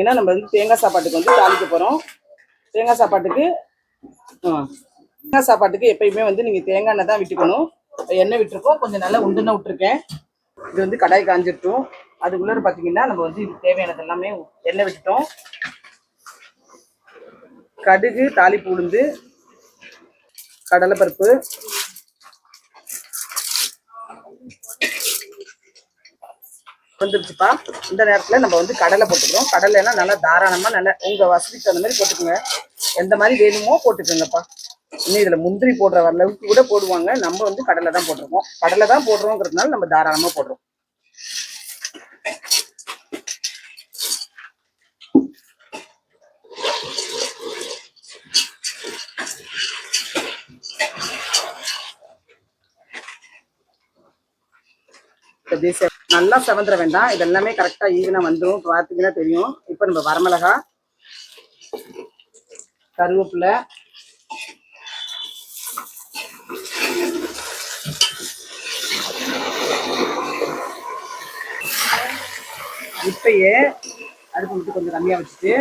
ஏன்னா நம்ம வந்து தேங்காய் சாப்பாட்டுக்கு வந்து தாளிக்க போகிறோம் தேங்காய் சாப்பாட்டுக்கு தேங்காய் சாப்பாட்டுக்கு எப்பயுமே வந்து நீங்கள் தேங்காய் எண்ணெய் தான் விட்டுக்கணும். எண்ணெய் விட்டுருக்கோம். கொஞ்சம் நல்லா உண்டுன விட்டுருக்கேன். இது வந்து கடாய் காஞ்சிட்டும் அதுக்குள்ளே பார்த்தீங்கன்னா நம்ம வந்து இது தேவையானது எல்லாமே எண்ணெய் விட்டுட்டோம். கடுகு தாளிப்பு உளுந்து கடலைப்பருப்பு வந்துருச்சுப்பா. இந்த நேரத்துல நம்ம வந்து கடலை போட்டுக்கிறோம். கடலைலாம் நல்லா தாராளமா நல்லா உங்க வசதிக்கு தகுந்த மாதிரி போட்டுக்கோங்க. எந்த மாதிரி வேணுமோ போட்டுக்கோங்கப்பா. இன்னும் இதுல முந்திரி போடுற அளவுக்கு கூட போடுவாங்க. நம்ம வந்து கடலை தான் போட்டிருக்கோம். கடலை தான் போடுறோங்கிறதுனால நம்ம தாராளமா போடுறோம். தேசிய நல்லா செவந்துட வேண்டாம். இது எல்லாமே கரெக்டா ஈவனா வந்துடும் பார்த்தீங்கன்னா தெரியும். இப்போ நம்ம வரமிளகா கருவேப்பிலை இப்பயே அடுப்பு விட்டு கொஞ்சம் கம்மியா வச்சுட்டு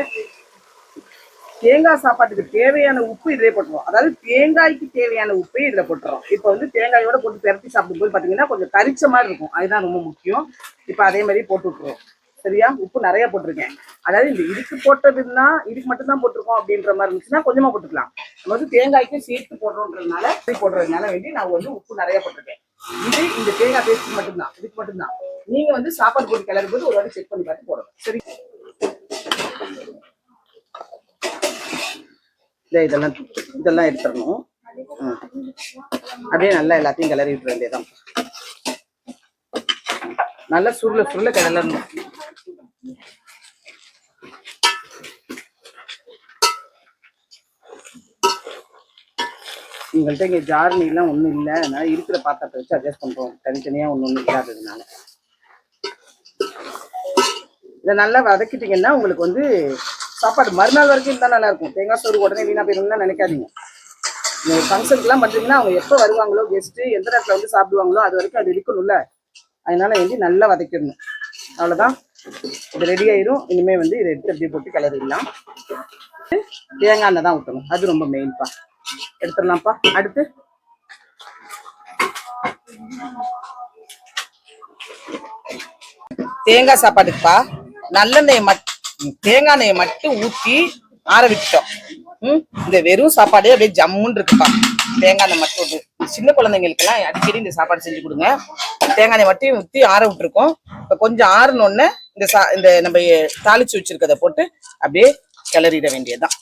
தேங்காய் சாப்பாட்டுக்கு தேவையான உப்பு இதிலே போட்டுருவோம். அதாவது தேங்காய்க்கு தேவையான உப்பை இதில் போட்டுறோம் இப்போ வந்து தேங்காயோட போட்டு பெரட்டி சாப்பிடும்போது பார்த்தீங்கன்னா கொஞ்சம் கரிச்ச மாதிரி இருக்கும். அதுதான் ரொம்ப முக்கியம். இப்போ அதே மாதிரி போட்டு விட்டுருவோம். சரியா? உப்பு நிறைய போட்டிருக்கேன். அதாவது இந்த இதுக்கு போட்டதுன்னா இதுக்கு மட்டும்தான் போட்டிருக்கோம் அப்படின்ற மாதிரி இருந்துச்சுன்னா கொஞ்சமா போட்டுக்கலாம். நம்ம வந்து தேங்காய்க்கு சேர்த்து போடுறோன்றதுனால போடுறதுனால வேண்டி நான் வந்து உப்பு நிறைய போட்டிருக்கேன். இது இந்த தேங்காய் பேஸ்ட் மட்டும்தான். இதுக்கு மட்டும்தான். நீங்க வந்து சாப்பாடு போட்டு கிளறும்போது ஒரு வாட்டி செக் பண்ணி பார்த்து போடணும். சரி? இல்லை இதெல்லாம் இதெல்லாம் எடுத்துடணும். அப்படியே நல்லா எல்லாத்தையும் கிளறி விட்டுற வேண்டியதான் நல்லா சுருள சுருள கிளறணும். உங்கள்கிட்ட இங்கே ஜார்னிலாம் ஒன்றும் இல்லை. அதனால இருக்கிற பாத்திரத்தை வச்சு அட்ஜஸ்ட் பண்ணுறோம் தனித்தனியாக ஒன்று ஒன்று இல்லாததுனால. இதை நல்லா வதக்கிட்டீங்கன்னா உங்களுக்கு வந்து சாப்பாடு மறுநாள் வரைக்கும் இருந்தால் நல்லா இருக்கும் தேங்காய் சோறு உடனே வீணா போயிருந்தா நினைக்காதீங்க. நீங்கள் ஃபங்க்ஷனுக்குலாம் பண்ணுறீங்கன்னா அவங்க எப்போ வருவாங்களோ கெஸ்ட்டு எந்த நேரத்தில் வந்து சாப்பிடுவாங்களோ அது வரைக்கும் அது இருக்கணும்ல. அதனால வந்து நல்லா வதக்கிடணும். அவ்வளோதான் இது ரெடி ஆயிரும். இனிமேல் வந்து இதை எடுத்து அப்படியே போட்டு கிளறிடலாம். தேங்காய் எண்ணெய் தான் ஊற்றணும் அது ரொம்ப மெயின்ப்பா எடுத்துடலாம்ப்பா. அடுத்து? தேங்காய் சாப்பாட்டுக்குப்பா. நல்லெண்ணெயை மட்டும் தேங்காய் எண்ணெயை மட்டும் ஊற்றி ஆற விட்டுட்டோம். ம் இந்த வெறும் சாப்பாடே அப்படியே ஜம்முன்னு இருக்குப்பா தேங்காய் எண்ணெய் மட்டும் சின்ன குழந்தைங்களுக்கெல்லாம் அடிக்கடி இந்த சாப்பாடு செஞ்சு கொடுங்க. தேங்காய் எண்ணெய் மட்டும் ஊற்றி ஆற விட்டுருக்கோம். இப்போ கொஞ்சம் ஆறுனோடனே இந்த சா இந்த நம்ம தாளிச்சு வச்சிருக்கதை போட்டு அப்படியே கிளறிட வேண்டியதுதான்.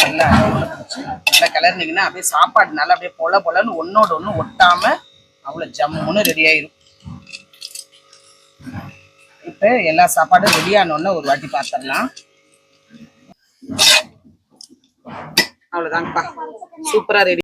நல்லா நல்லா கிளறினீங்கன்னா அப்படியே சாப்பாடு நல்லா அப்படியே பொல பொலன்னு ஒன்னோட ஒன்று ஒட்டாமல் அவ்வளோ ஜம்முன்னு ரெடி ஆயிரும். இப்போ எல்லா சாப்பாடும் ரெடி ஆனோடனே ஒரு வாட்டி பார்த்துடலாம் அவ்வளோதாங்கப்பா சூப்பராக ரெடி